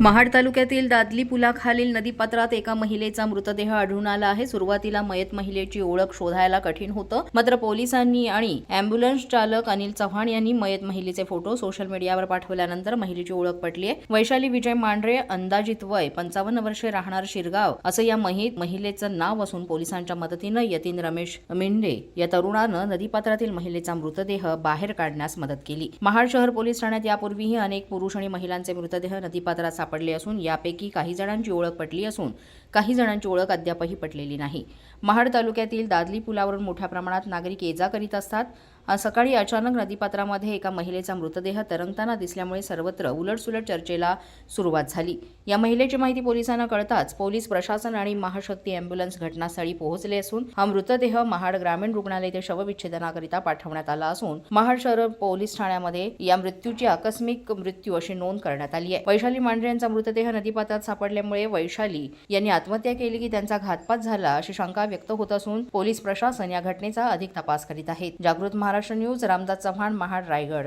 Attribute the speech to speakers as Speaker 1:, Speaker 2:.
Speaker 1: महाड तालुक्यातील दादली पुलाखालील नदीपात्रात एका महिलेचा मृतदेह आढळून आला आहे. सुरुवातीला मयत महिलेची ओळख शोधायला कठीण होतं. मात्र पोलिसांनी आणि अँब्युलन्स चालक अनिल चव्हाण यांनी मयत महिलेचे फोटो सोशल मीडियावर पाठवल्यानंतर महिलेची ओळख पटली आहे. वैशाली विजय मांढरे अंदाजित वय पंचावन्न वर्षे राहणार शिरगाव असं या महित महिलेचं नाव असून पोलिसांच्या मदतीनं यतीन रमेश मिंडे या तरुणानं नदीपात्रातील महिलेचा मृतदेह बाहेर काढण्यास मदत केली. महाड शहर पोलीस ठाण्यात यापूर्वीही अनेक पुरुष आणि महिलांचे मृतदेह नदीपात्रात सापडले असून यापैकी काही जणांची ओळख पटली असून काही जणांची ओळख अद्यापही पटलेली नाही. महाड तालुक्यातील दादली पुलावरून मोठ्या प्रमाणात नागरिक ये जा करीत असतात. आज सकाळी अचानक नदीपात्रामध्ये एका महिलेचा मृतदेह तरंगताना दिसल्यामुळे सर्वत्र उलटसुलट चर्चेला सुरुवात झाली. या महिलेची माहिती पोलिसांना कळताच पोलीस प्रशासन आणि महाशक्ती अँब्युलन्स घटनास्थळी पोहोचले असून हा मृतदेह महाड ग्रामीण रुग्णालय ते शवविच्छेदनाकरिता पाठवण्यात आला असून महाड शहर पोलीस ठाण्यामध्ये या मृत्यूची आकस्मिक मृत्यू अशी नोंद करण्यात आली आहे. वैशाली मांढरे यांचा मृतदेह नदीपात्रात सापडल्यामुळे वैशाली यांनी आत्महत्या केली की त्यांचा घातपात झाला अशी शंका व्यक्त होत असून पोलीस प्रशासन या घटनेचा अधिक तपास करीत आहेत. जागृत महाराष्ट्र न्यूज रामदास चव्हाण महाड रायगड.